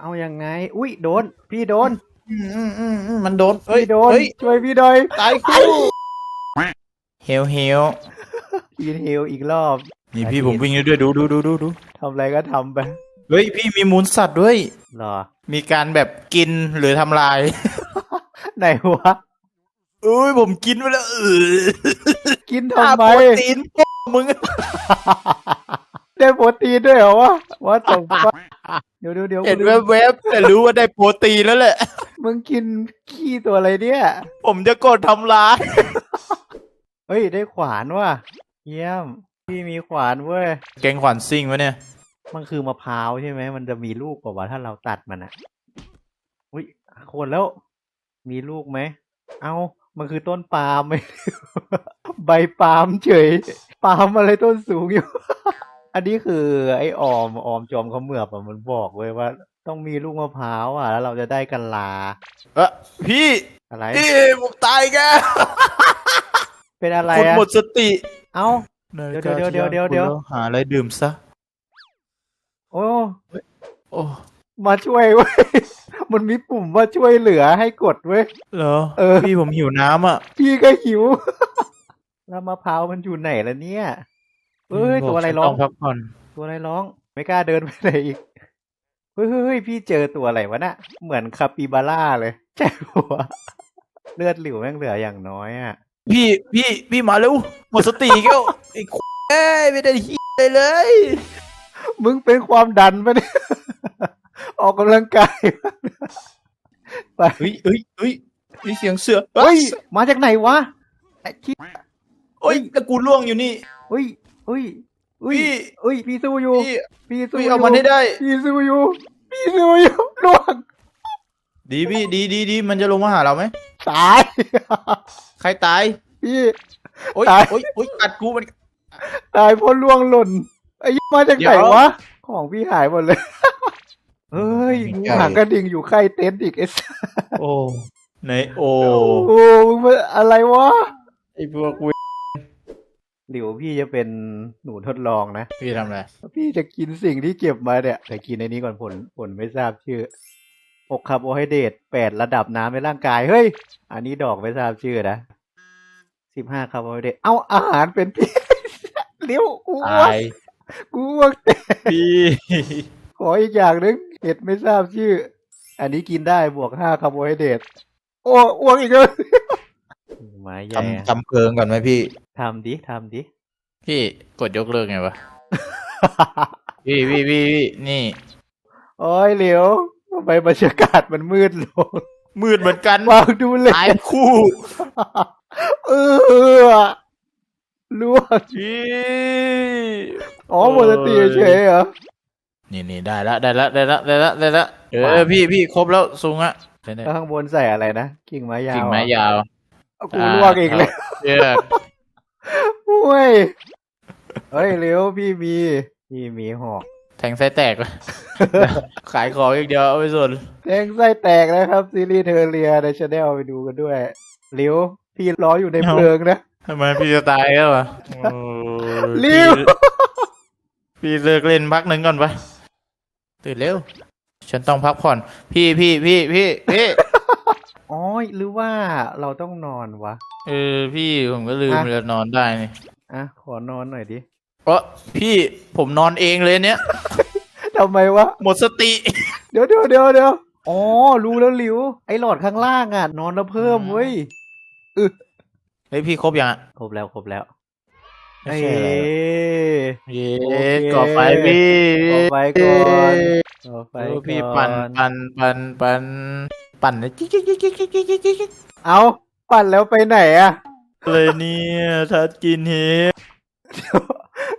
เอายังไง อุ้ยโดน พี่โดน อืมอืมอืมอืมมันโดนเฮ้ยพี่โดนเฮ้ยช่วยพี่หน่อยตายคู่เฮลเฮลพีนเฮลอีกรอบนี่พี่ผมวิ่งได้ด้วยดูดูดูดูดูทำอะไรก็ทำไปเฮ้ยพี่มีมูลสัตว์ด้วยรอ มีการแบบกินหรือทำลาย ไหนวะอุ้ยผมกินไปแล้วเออกินอะทำไม โปรตีนพวกมึง ได้โปรตีนด้วยเหรอวะว่าตรงปะเดี๋ยวเดี๋ยวเดี๋ยวเห็นแวบๆแต่รู้ว่าได้โปรตีนแล้วแหละ มึงกินขี้ตัวอะไรเนี่ย ผมจะกดทำลาย เฮ้ย ได้ขวานว่ะ เยี่ยม พี่มีขวานเว้ย แกงขวัญซิ่งวะเนี่ย มันคือมะพร้าวใช่ไหม มันจะมีลูกเปล่าวะถ้าเราตัดมันอะอุ้ยโคนแล้ว มีลูกไหม เอามันคือต้นปาล์มไหมใบปาล์มเฉย ปาล์มอะไรต้นสูงอยู่ อันนี้คือไอ้ออมออมจอมเขมือบอะมันบอกเว้ยว่า ต้องมีลูกมะพร้าวอะแล้วเราจะได้กันลา เออพี่อะไร พี่ผมตายแกเป็นอะไรคุณอะหมดสติเอ้า เดี๋ยวเดี๋ยวเดี๋ยวเดี๋ยวเดี๋ยว หาอะไรดื่มซะ โอ้ โอ้ มาช่วยเว้ย มันมีปุ่มว่าช่วยเหลือให้กดเว้ย เหรอ เออ พี่ผมหิวน้ำอะ พี่ก็หิว แล้วมะพร้าวมันอยู่ไหนล่ะเนี่ย เอ้ยบกตัวอะไรฉันร้องต้พักผ่อนตัวอะไรร้อง ไม่กล้าเดินไปไหนอีกเฮ้ยเฮ้ยเฮ้ยพี่เจอตัวอะไรวะน่ะเหมือนคาปิบาร่าเลยใช่หัวะเลือดหลิวแม่งเหลืออย่างน้อยอะ พี่พี่พี่มาเร็วหมดสติแก้วไอ้เอ้ยไม่ได้เฮียเลย มึงเป็นความดันปะเนี่ยออกกำลังกายไปเฮ้ยเฮ้ยเฮ้ยมีเสียงเสือเฮ้ยมาจากไหนวะไอ้ที่เฮ้ยแล้วกูล่วงอยู่นี่เฮ้ย เฮ้ยเฮ้ยพี่เฮ้ย พี่สู้อยู่ พี่พี่สู้พี่อยู่เอามันให้ได้ พี่สู้อยู่ พี่สู้อยู่ล่วง ดีพี่ดีดีดีมันจะลงมาหาเราไหม ตาย ใครตาย พี่โอ๊ยตายโอ๊ยโอ๊ยกัดกูมัน ตายเพราะล่วงหล่น ไอ้ยี่มาจากไหนเดี๋ยววะ ของพี่หายหมดเลย เฮ้ยมีงูไก่หางกระดิ่งอยู่ใกล้เต็นท์อีกไอ้สัสโอ้ไหนโอ้โอ้มึงเป็นอะไรวะไอพวกเว เดี๋ยวพี่จะเป็นหนูทดลองนะ พี่ทำอะไร พี่จะกินสิ่งที่เก็บมาเนี่ยแต่กินในนี้ก่อนผลผลไม่ทราบชื่ออกคาร์โบไฮเดรตแปดระดับน้ำในร่างกาย เฮ้ย อันนี้ดอกไม่ทราบชื่อนะสิบห้าคาร์โบไฮเดรตเอ้าอาหารเป็นพิษเลี้ยวกูตอ้วกายกูอ้วกแต่พี่ขออีกอย่างหนึงเห็ดไม่ทราบชื่อ อันนี้กินได้บวกห้าคาร์โบไฮเดรตโอ้อ้วกอีกแล้ว ไม้ใหญ่อะทำทำเพลิงก่อนไหมพี่ทำดิทำดิ พี่กดยกเลิกไงวะพี่พี่พี่พี่นี่ โอ้ยเหลียวทำไมบรรยากาศมันมืดลง มืดเหมือนกันวางดูเลยตายคู่เออล่วงพี่อ๋อหมดสติเฉยๆเหรอนี่นี่ได้ละได้ละได้ละได้ละได้ละเอว้าอวพี่พี่ครบแล้วซุงอะเดี๋ยวแล้วข้างบนใส่อะไรนะกิ่งไม้ยาวกิ่งไม้ยาวเอา กูล่วงอีกเลยเออโอ้ยเฮ้ยเร็วพี่มี พี่มีหอกแทงไส้แตกเลยขายของอย่างเดียวเอาไปส่วนแทงไส้แตกนะครับ ซีรีส์เทอร์เรียในชาแนลไปดูกันด้วยเร็วพี่รออยู่ในเพลิงนะทำไมพี่จะตายแล้ววะโอ้ยเร็วพี่เลิกเล่นพักหนึ่งก่อนไปตื่นเร็ว ฉันต้องพักผ่อน พี่พี่พี่พี่พี่ อ๋อหรือว่าเราต้องนอนวะ เออ พี่ผมก็ลืมอะเลยนอนได้นี่อะขอนอนหน่อยดิเพราะพี่ผมนอนเองเลยเนี้ยทำไมวะ หมดสติ เดี๋ยวเดี๋ยวเดี๋ยวเดี๋ยวอ๋อ รู้แล้วหลิว ไอ้หลอดข้างล่างอะ นอนแล้วเพิ่มเว้ยเฮ้ยพี่ครบยังอะครบแล้วครบแล้วไม่เอ้ใช่เหรอเย้โอเคก่อไฟพี่ก่อไฟก่อนต่อไฟเออก่พี่อปั่นนปั่นปั่นปั่น ปั่นนะจิ๊กจิ๊กจิ๊กจิ๊กจิ๊กจิ๊กจิ๊กเอาปั่นแล้วไปไหนอะเลยเนี่ยทัดกินเฮ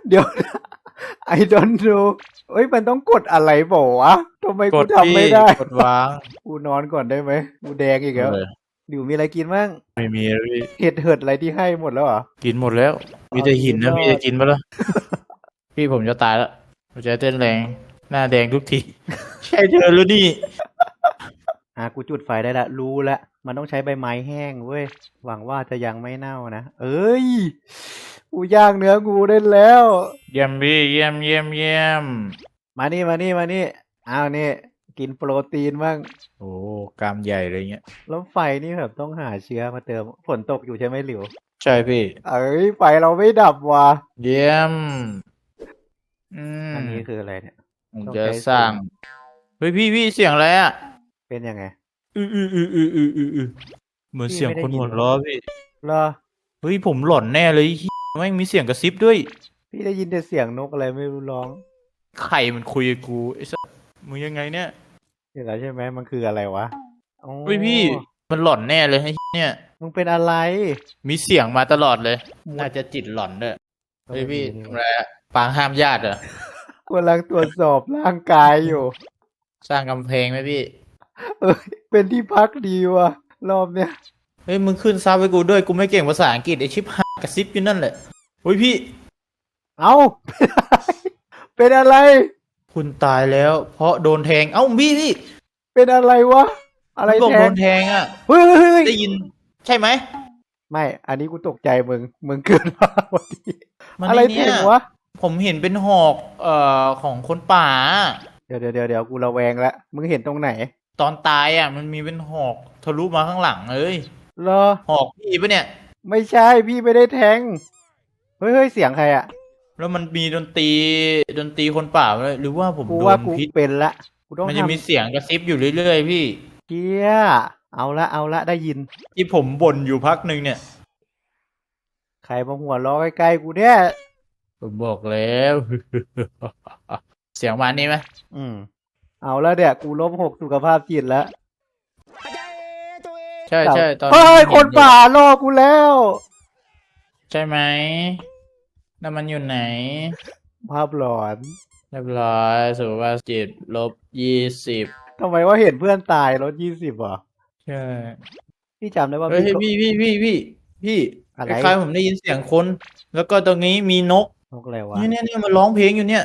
เดี๋ยวนะ I don't know เอ้ยมันต้องกดอะไรบอกวะทำไมกกูดทำไม่พี่ได้ กดวางกูนอนก่อนได้ไหมกูแดงอีกแล้วเออหลิวมีอะไรกินบ้างไม่มีแล้วพี่เห็ดเหิดอะไรที่ให้หมดแล้วเหรอ กินหมดแล้ว มีแต่หินนะพี่จะกินปะล่ะ พี่ผมจะตายแล้วหัวใจเต้นแรง หน้าแดงทุกที ใช่เธอแล้วนี่ อะกูจุดไฟได้ละ รู้ละมันต้องใช้ใบไม้แห้งเว้ย หวังว่าจะยังไม่เน่านะ เอ้ย กูย่างเนื้องูได้แล้ว เยี่ยมพี่เยี่ยมเยี่ยมเยี่ยมมานี่มานี่มานี่อ้าวนี่ กินโปรตีนบ้าง โอ้กรามใหญ่อะไรเงี้ย แล้วไฟนี่แบบต้องหาเชื้อมาเติม ฝนตกอยู่ใช่ไหมหลิว ใช่พี่ เอ้ย ไฟเราไม่ดับว่ะ เยี่ยม อืมอันนี้คืออะไรเนี่ยผมต้องจะใช้สร้าง เฮ้ยพี่พี่เสียงอะไรอะ เป็นยังไง อืออืออืออืออืออืออือเหมือนพี่เสียงไม่ได้คนยินหัวเราะพี่เหรอเฮ้ยผมหลอนแน่เลยเหี้ยแม่งมีเสียงกระซิบด้วย พี่ได้ยินแต่เสียงนกอะไรไม่รู้ร้อง ใครมันคุยกับกูไอ้สัสมึงยังไงเนี่ยเห็นแล้วใช่ไหมมันคืออะไรวะอ๋อเฮ้ยพี่มันหลอนแน่เลยไอ้เนี่ยมึงเป็นอะไร มีเสียงมาตลอดเลยน่าจะจิตหลอนด้วยเฮ้ยพี่ทำอะไรอะปางห้ามญาติเหรอกำลังตรวจสอบร่างกายอยู่ สร้างกำแพงไหมพี่ เอ้ยเป็นที่พักดีว่ะ รอบเนี้ยเฮ้ยมึงขึ้นซับให้กูด้วยกูไม่เก่งภาษาอังกฤษไอชิปหากระซิบอยู่นั่นแหละเฮ้ยพี่ เอ้าเป็นอะไร คุณตายแล้ว เพราะโดนแทง เอ้าพี่พี่เป็นอะไรวะ อะไรมึงบอกแทโดงนแทงอะเฮ้ยเฮ้ยเฮ้ยได้ยิน ใช่ไหมไม่ อันนี้กูตกใจมึง มึงเกินมาพอดีมันอะไรไอ้แทเนี่ยงวะผมเห็นเป็นหอกเอ่อของคนป่า เดี๋ยวเดี๋ยวเดี๋ยวเดี๋ยวกูระแวงละมึงเห็นตรงไหน ตอนตายอะ มันมีเป็นหอกทะลุมาข้างหลังเอ้ยเหรอ หอกพี่ปะเนี่ย ไม่ใช่พี่ไม่ได้แทง เฮ้ยเฮ้ยเสียงใครอะแล้วมันมีดนตรีดนตรีคนป่าเลยหรือว่าผมกูโดว่านกูพิษเป็นละกูต้องมันจะมีทำเสียงกระซิบอยู่เรื่อยๆพี่ เกียเอาละเอาละได้ยิน ที่ผมบ่นอยู่พักหนึ่งเนี่ย ใครมาหัวล้อใกล้ๆกูเนี่ยผมบอกแล้ว เสียงมานี่ไหมอืม เอาแล้วเดี๋ยวกูลบหกสุขภาพจิตแล้วใช่ใช่ตอนเฮ้ยห็คนป่าล่อกูแล้ว ใช่ไหมนั่นมันอยู่ไหน ภาพหลอนเรียบร้อยสุขภาพจิตลบยี่สิบทำไมว่าเห็นเพื่อนตายรถยี่สิบอะใช่พี่จำได้ว่าเฮ้ยพี่พี่พี่พี่พี่พี่อะไรคล้ายๆผมได้ยินเสียงคน แล้วก็ตรงนี้มีนกนกอะไรวะเนี่ยเนี่ยเนี่ยมันร้องเพลงอยู่เนี่ย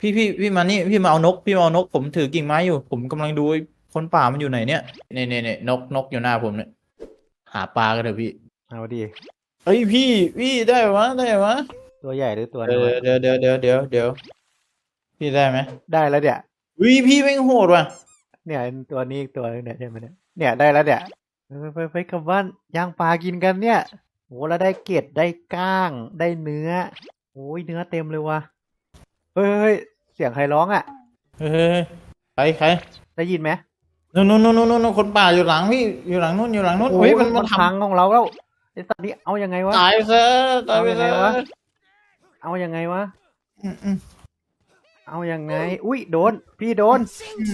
พี่พี่พี่มานี่พี่มาเอานก พี่มาเอานก ผมถือกิ่งไม้อยู่ ผมกำลังดูไอ้คนป่ามันอยู่ไหนเนี่ยเนี่ยเนี่ยเนี่ยนกนกอยู่หน้าผมเนี่ยหาปลากันเถอะพี่เอาดิเฮ้ยพี่พี่ได้วะได้วะตัวใหญ่หรือตัวเดี๋น้ยวอยเดี๋ยวเดี๋ยวเดี๋ยวเดี๋ยวเดี๋ยวพี่ได้ไหมได้แล้วเนี่ยวิพี่แม่งโหดว่ะเนี่ยตัวนี้อีกตัวนึงเนี่ยใช่ไหมเนี่ยเนี่ยได้แล้วเนี่ยไปไปไปกลับบ้านย่างปลากินกันเนี่ยโหแล้วได้เกล็ดได้ก้างได้เนื้อโอ้ยเนื้อเต็มเลยว่ะเฮ้ยเฮ้ยเสียงใครร้องอะเฮ้ยใครใครได้ยินไหมนู่นนู่นนู่นนู่นนู่นคนป่าอยู่หลังพี่อยู่หลังนู่นอยู่หลังนู่นโอ้เฮ้ยยมัมันนมัมันนทพังของเราแล้วไอ้สัตว์นี้เอายังไงวะำตายไปซะตายไปซะเอายังไงวะเอายังไงวะอืมอืมเอายังไงอุ้ยโดน พี่โดน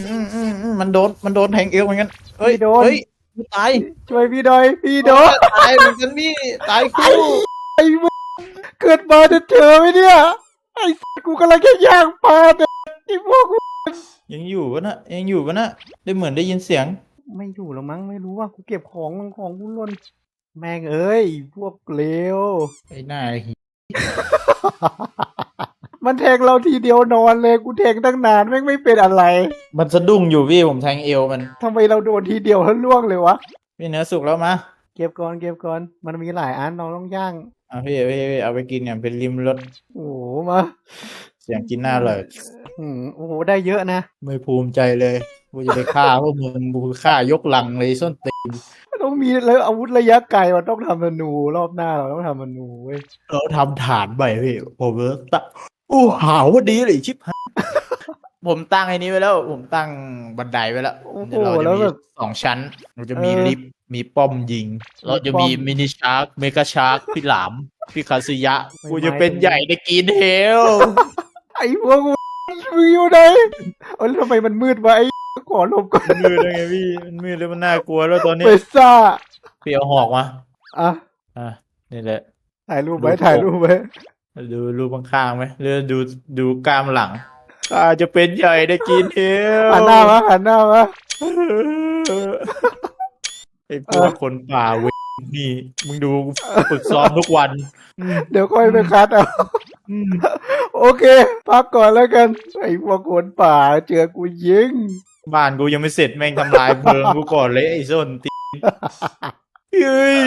อืมอืมอืมมันโดนมันโดนแทงเอวเหมือนกันเฮ้ยพี่โดนเฮ้ยกูตายช่วยพี่หน่อยพี่โดนตายเหมือนกันพี่ตายคู่ไอ้มึงเกิดมาจะเจอไหมเนี่ยไอ้สัตว์ กูกำลังจะย่างปลาเนี่ยไอ้พวกกูยังอยู่ปะนะยังอยู่ปะนะได้เหมือนได้ยินเสียง ไม่อยู่แล้วมั้งไม่รู้ว่ากูเก็บของของของกูหล่นแม่งเอ้ยพวกเลวไอ้หน้าหิมันแทงเราทีเดียวนอนเลยกูแทงตั้งนานแม่งไม่เป็นอะไร มันสะดุ้งอยู่พี่ผมแทงเอวมันทำไมเราโดนทีเดียวแล้วล่วงเลยวะพี่เนื้อสุกแล้วมาเก็บก่อนเก็บก่อนมันมีหลายอันเราต้องย่าง เอาพี่พี่พี่เอาไปกินอย่างเป็นริมรสโอ้โหมาเสียงกินหน้าเลยอืมโอ้โหได้เยอะนะไม่ภูมิใจเลยกูจะไปฆ่าพวกมึงกูฆ่ายกลังเลยส้นตีนต้องมีแล้วอาวุธระยะไกลมันต้องทำธนูรอบหน้าเราต้องทำธนูเว้ยเราทำฐานใบพี่ผมเลิกตะอู้หาวว่าดีเลยชิบหายผมตั้งไอ้นี้ไว้แล้ว ผมตั้งบันไดไว้แล้วโอ้โหเดี๋ยวเราจะแล้วมีแบบสองชั้นเราจะมีเออลิฟต์ มีป้อมยิง เราจะมีป้อมมินิชาร์กเมกาชาร์กพี่หลาม พี่คาซึยะไม่กูจะไม่เป็นใหญ่ในกินเฮล ไอ้พวกมึงมึงอยู่ไหนเออแล้วทำไมมันมืดวะไอ้ขอหลบก่อนมืดแล้วไงพี่ มันมืดแล้วมันน่ากลัวแล้วตอนนี้เปซ่าพี่เอาหอกมา อะ อะ นี่แหละ ถ่ายรูปไว้รูปถ่ายรูปไว้ ดูรูปข้างๆไหมหรือดูดูกล้ามหลังข้าจะเป็นใหญ่ในกินเฮลหันหน้ามาหันหน้ามา ไอ้พวกคนป่าเว้ยนี่ มึงดูฝึกซ้อมทุกวันอืมเดี๋ยวค่อยไปคัดเอาอืมโอเค พักก่อนแล้วกัน ไอ้พวกคนป่าเจอกูยิง บ้านกูยังไม่เสร็จแม่งทำลายเพลิงกูก่อนเลยไอ้ส้นตีนเฮ้ย